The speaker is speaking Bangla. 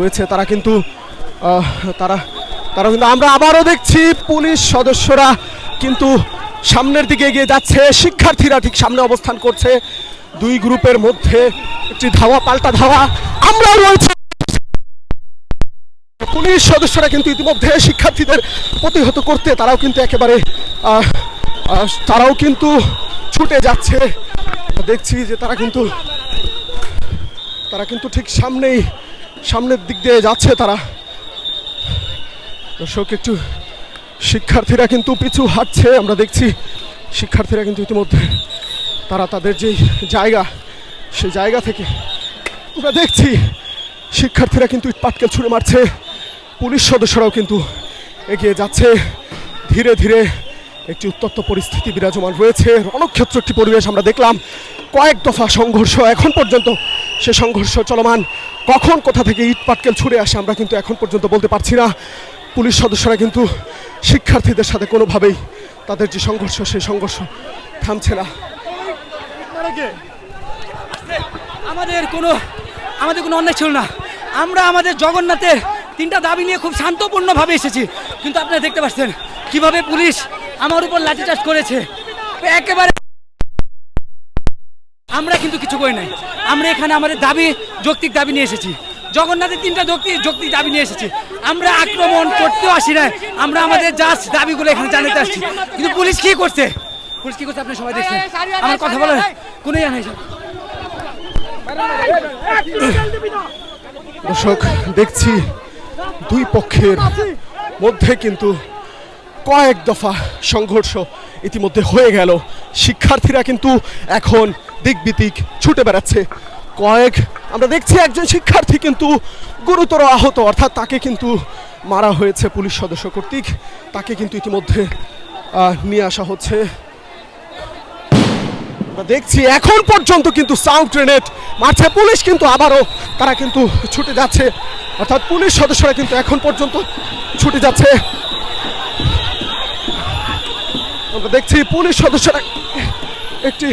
রয়েছে, তারা কিন্তু তারা তারা কিন্তু আমরা আবারও দেখছি পুলিশ সদস্যরা কিন্তু সামনের দিকে এগিয়ে যাচ্ছে। শিক্ষার্থীরা ঠিক সামনে অবস্থান করছে। দুই গ্রুপের মধ্যে একটি ধাওয়া, পাল্টা ধাওয়া। আমরাও রয়েছে। পুলিশ সদস্যরা কিন্তু ইতিমধ্যে শিক্ষার্থীদের প্রতিহত করতে, তারাও কিন্তু একেবারে তারাও কিন্তু ছুটে যাচ্ছে। দেখছি যে তারা কিন্তু তারা কিন্তু ঠিক সামনেই সামনের দিক দিয়ে যাচ্ছে তারা। দর্শক, একটু শিক্ষার্থীরা কিন্তু পিছু হাঁটছে, আমরা দেখছি শিক্ষার্থীরা কিন্তু ইতিমধ্যে তারা তাদের যে জায়গা, সেই জায়গা থেকে আমরা দেখছি শিক্ষার্থীরা কিন্তু ইটপাটকেল ছুঁড়ে মারছে, পুলিশ সদস্যরাও কিন্তু এগিয়ে যাচ্ছে। ধীরে ধীরে একটি উত্তপ্ত পরিস্থিতি বিরাজমান রয়েছে। রণক্ষেত্র একটি পরিবেশ আমরা দেখলাম, কয়েক দফা সংঘর্ষ এখন পর্যন্ত সে সংঘর্ষ চলমান। কখন কোথা থেকে ইট পাটকেল ছুড়ে আসে আমরা কিন্তু এখন পর্যন্ত বলতে পারছি না। পুলিশ সদস্যরা কিন্তু শিক্ষার্থীদের সাথে কোনোভাবেই তাদের যে সংঘর্ষ, সেই সংঘর্ষ থামছে না। আমাদের কোনো আমাদের কোনো অন্যায় ছিল না। আমরা আমাদের জগন্নাথের তিনটা দাবি নিয়ে খুব শান্তপূর্ণভাবে এসেছি। কিন্তু আপনারা দেখতে পাচ্ছেন কীভাবে পুলিশ আমার উপর লাঠিচার্জ করেছে। একেবারে আমরা কিন্তু কিছু করি নাই। আমরা এখানে আমাদের দাবি, যৌক্তিক দাবি নিয়ে এসেছি। জগন্নাথের তিনটা যৌক্তিক যৌক্তিক দাবি নিয়ে এসেছি। আমরা আক্রমণ করতেও আসি না আমরা আমাদের জাস্ট দাবিগুলো এখানে জানাতে আসছি। কিন্তু পুলিশ কি করছে? পুলিশ কি করছে? আপনি সবাই দেখছেন। আমার কথা বলার কোনো ইয়ে নাই দর্শক, দেখছি দুই পক্ষের মধ্যে কিন্তু কয়েক দফা সংঘর্ষ ইতিমধ্যে হয়ে গেল। শিক্ষার্থীরা কিন্তু এখন দিকবিদিক ছুটে বেড়াচ্ছে। কয়েক, আমরা দেখছি একজন শিক্ষার্থী কিন্তু গুরুতর আহত, অর্থাৎ তাকে কিন্তু মারা হয়েছে পুলিশ সদস্য কর্তৃক। তাকে কিন্তু ইতিমধ্যে নিয়ে আসা হচ্ছে। আমরা দেখছি এখন পর্যন্ত কিন্তু সাউন্ড গ্রেনেড মারছে পুলিশ, কিন্তু আবারও তারা কিন্তু ছুটে যাচ্ছে। অর্থাৎ পুলিশ সদস্যরা কিন্তু এখন পর্যন্ত ছুটে যাচ্ছে। আমরা দেখছি পুলিশ সদস্যরা একটি